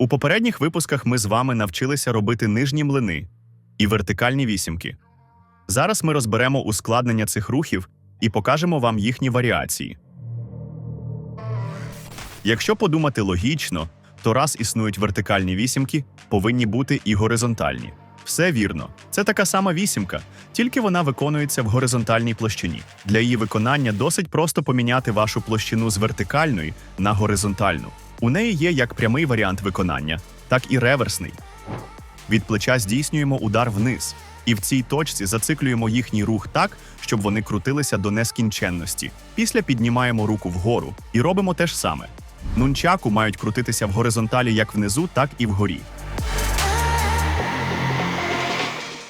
У попередніх випусках ми з вами навчилися робити нижні млини і вертикальні вісімки. Зараз ми розберемо ускладнення цих рухів і покажемо вам їхні варіації. Якщо подумати логічно, то раз існують вертикальні вісімки, повинні бути і горизонтальні. Все вірно, це така сама вісімка, тільки вона виконується в горизонтальній площині. Для її виконання досить просто поміняти вашу площину з вертикальної на горизонтальну. У неї є як прямий варіант виконання, так і реверсний. Від плеча здійснюємо удар вниз, і в цій точці зациклюємо їхній рух так, щоб вони крутилися до нескінченності. Після піднімаємо руку вгору і робимо те ж саме. Нунчаку мають крутитися в горизонталі як внизу, так і вгорі.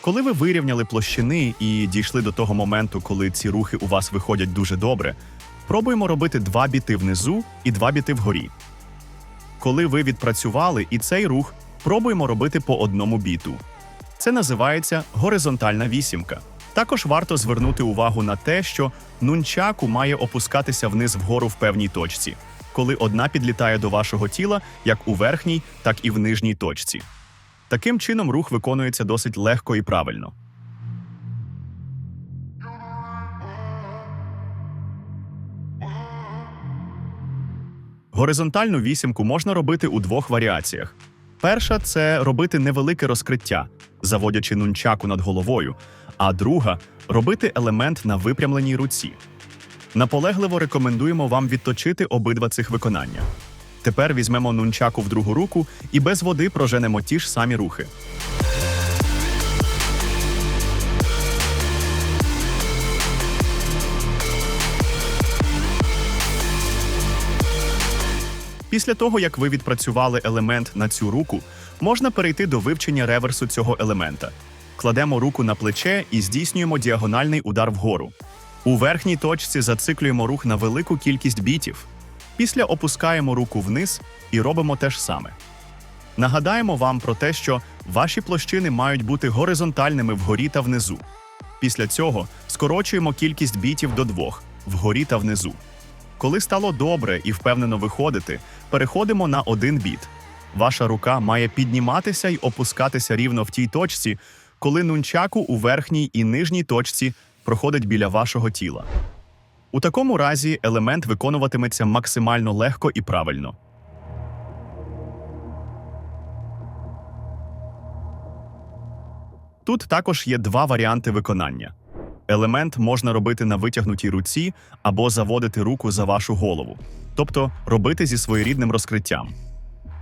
Коли ви вирівняли площини і дійшли до того моменту, коли ці рухи у вас виходять дуже добре, пробуємо робити два біти внизу і два біти вгорі. Коли ви відпрацювали і цей рух, пробуємо робити по одному біту. Це називається горизонтальна вісімка. Також варто звернути увагу на те, що нунчаку має опускатися вниз вгору в певній точці, коли одна підлітає до вашого тіла як у верхній, так і в нижній точці. Таким чином рух виконується досить легко і правильно. Горизонтальну вісімку можна робити у двох варіаціях. Перша це робити невелике розкриття, заводячи нунчаку над головою, а друга робити елемент на випрямленій руці. Наполегливо рекомендуємо вам відточити обидва цих виконання. Тепер візьмемо нунчаку в другу руку і без води проженемо ті ж самі рухи. Після того, як ви відпрацювали елемент на цю руку, можна перейти до вивчення реверсу цього елемента. Кладемо руку на плече і здійснюємо діагональний удар вгору. У верхній точці зациклюємо рух на велику кількість бітів. Після опускаємо руку вниз і робимо те ж саме. Нагадаємо вам про те, що ваші площини мають бути горизонтальними вгорі та внизу. Після цього скорочуємо кількість бітів до двох вгорі та внизу. Коли стало добре і впевнено виходити, переходимо на один біт. Ваша рука має підніматися й опускатися рівно в тій точці, коли нунчаку у верхній і нижній точці проходить біля вашого тіла. У такому разі елемент виконуватиметься максимально легко і правильно. Тут також є два варіанти виконання. Елемент можна робити на витягнутій руці або заводити руку за вашу голову, тобто робити зі своєрідним розкриттям.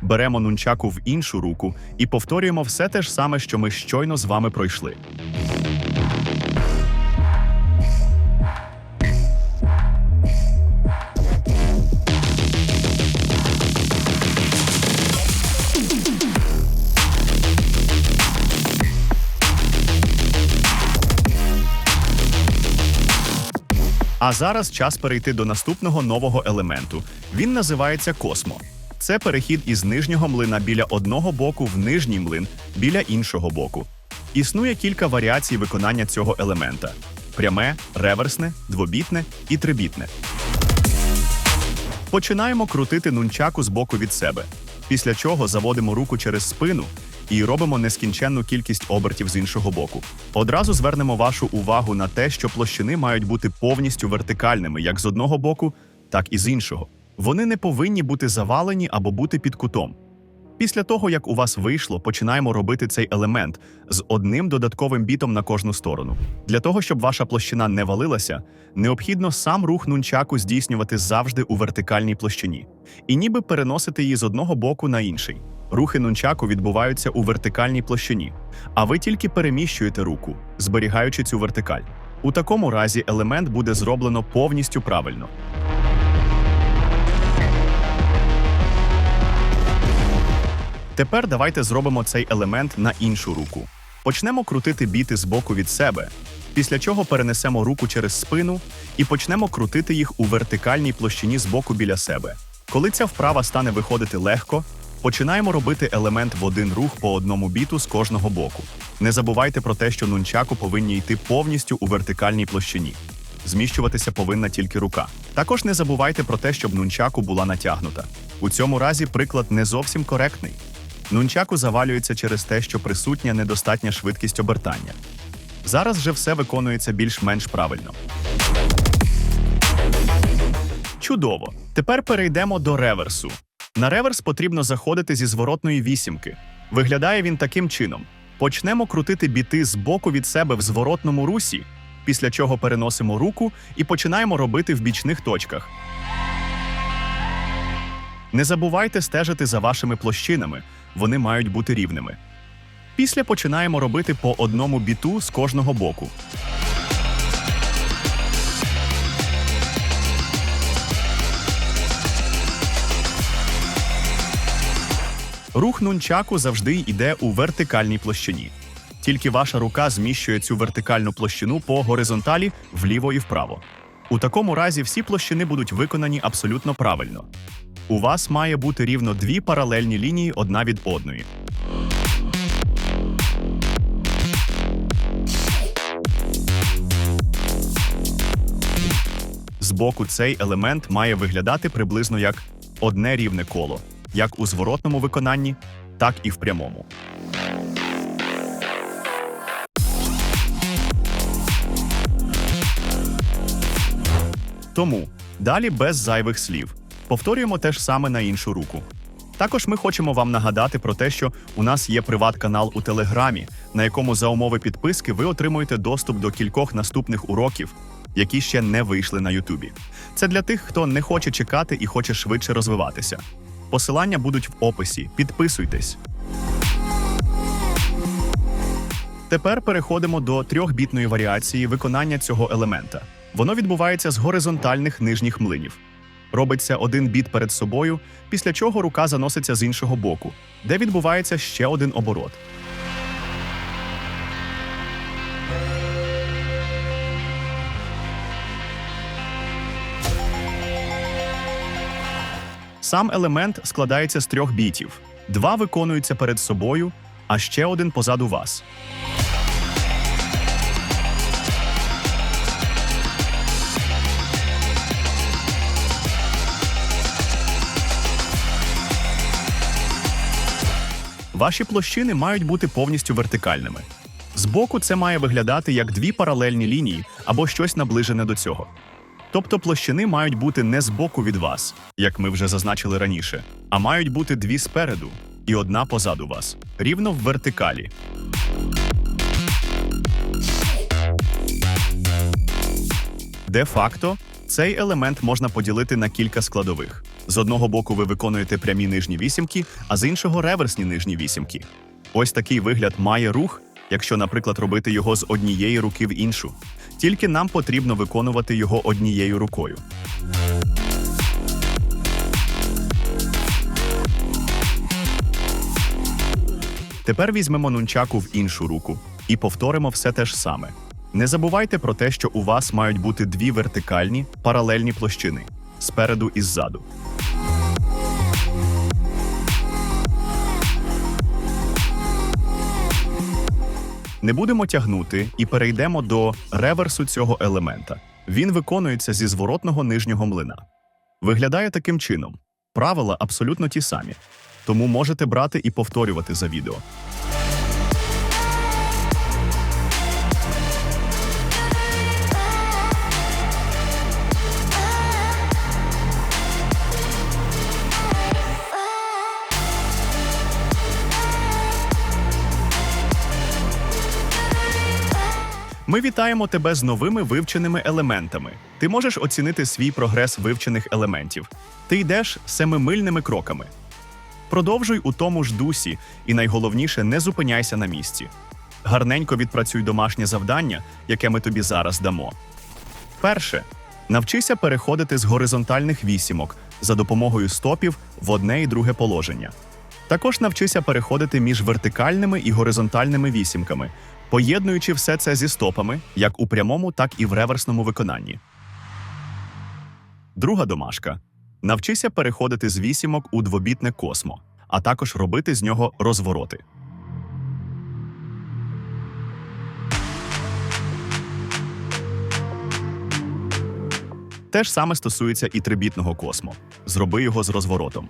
Беремо нунчаку в іншу руку і повторюємо все те ж саме, що ми щойно з вами пройшли. А зараз час перейти до наступного нового елементу. Він називається космо. Це перехід із нижнього млина біля одного боку в нижній млин біля іншого боку. Існує кілька варіацій виконання цього елемента: пряме, реверсне, двобітне і трибітне. Починаємо крутити нунчаку з боку від себе, після чого заводимо руку через спину і робимо нескінченну кількість обертів з іншого боку. Одразу звернемо вашу увагу на те, що площини мають бути повністю вертикальними як з одного боку, так і з іншого. Вони не повинні бути завалені або бути під кутом. Після того, як у вас вийшло, починаємо робити цей елемент з одним додатковим бітом на кожну сторону. Для того, щоб ваша площина не валилася, необхідно сам рух нунчаку здійснювати завжди у вертикальній площині і ніби переносити її з одного боку на інший. Рухи нунчаку відбуваються у вертикальній площині, а ви тільки переміщуєте руку, зберігаючи цю вертикаль. У такому разі елемент буде зроблено повністю правильно. Тепер давайте зробимо цей елемент на іншу руку. Почнемо крутити біти з боку від себе, після чого перенесемо руку через спину і почнемо крутити їх у вертикальній площині з боку біля себе. Коли ця вправа стане виходити легко, починаємо робити елемент в один рух по одному біту з кожного боку. Не забувайте про те, що нунчаку повинні йти повністю у вертикальній площині. Зміщуватися повинна тільки рука. Також не забувайте про те, щоб нунчаку була натягнута. У цьому разі приклад не зовсім коректний. Нунчаку завалюється через те, що присутня недостатня швидкість обертання. Зараз же все виконується більш-менш правильно. Чудово. Тепер перейдемо до реверсу. На реверс потрібно заходити зі зворотної вісімки. Виглядає він таким чином: почнемо крутити біти з боку від себе в зворотному русі, після чого переносимо руку і починаємо робити в бічних точках. Не забувайте стежити за вашими площинами, вони мають бути рівними. Після починаємо робити по одному біту з кожного боку. Рух нунчаку завжди йде у вертикальній площині. Тільки ваша рука зміщує цю вертикальну площину по горизонталі вліво і вправо. У такому разі всі площини будуть виконані абсолютно правильно. У вас має бути рівно дві паралельні лінії одна від одної. Збоку цей елемент має виглядати приблизно як одне рівне коло, як у зворотному виконанні, так і в прямому. Тому далі без зайвих слів. Повторюємо те ж саме на іншу руку. Також ми хочемо вам нагадати про те, що у нас є приват-канал у Телеграмі, на якому за умови підписки ви отримуєте доступ до кількох наступних уроків, які ще не вийшли на Ютубі. Це для тих, хто не хоче чекати і хоче швидше розвиватися. Посилання будуть в описі. Підписуйтесь. Тепер переходимо до трьохбітної варіації виконання цього елемента. Воно відбувається з горизонтальних нижніх млинів. Робиться один біт перед собою, після чого рука заноситься з іншого боку, де відбувається ще один оборот. Сам елемент складається з трьох бітів. Два виконуються перед собою, а ще один позаду вас. Ваші площини мають бути повністю вертикальними. Збоку це має виглядати як дві паралельні лінії або щось наближене до цього. Тобто площини мають бути не збоку від вас, як ми вже зазначили раніше, а мають бути дві спереду і одна позаду вас, рівно в вертикалі. Де-факто, цей елемент можна поділити на кілька складових. З одного боку ви виконуєте прямі нижні вісімки, а з іншого реверсні нижні вісімки. Ось такий вигляд має рух, якщо, наприклад, робити його з однієї руки в іншу. Тільки нам потрібно виконувати його однією рукою. Тепер візьмемо нунчаку в іншу руку і повторимо все те ж саме. Не забувайте про те, що у вас мають бути дві вертикальні паралельні площини спереду і ззаду. Не будемо тягнути і перейдемо до реверсу цього елемента. Він виконується зі зворотного нижнього млина. Виглядає таким чином. Правила абсолютно ті самі, тому можете брати і повторювати за відео. Ми вітаємо тебе з новими вивченими елементами. Ти можеш оцінити свій прогрес вивчених елементів. Ти йдеш семимильними кроками. Продовжуй у тому ж дусі, і найголовніше, не зупиняйся на місці. Гарненько відпрацюй домашнє завдання, яке ми тобі зараз дамо. Перше. Навчися переходити з горизонтальних вісімок за допомогою стопів в одне і друге положення. Також навчися переходити між вертикальними і горизонтальними вісімками, поєднуючи все це зі стопами, як у прямому, так і в реверсному виконанні. Друга домашка. Навчися переходити з вісімок у двобітне космо, а також робити з нього розвороти. Те ж саме стосується і трибітного космо. Зроби його з розворотом.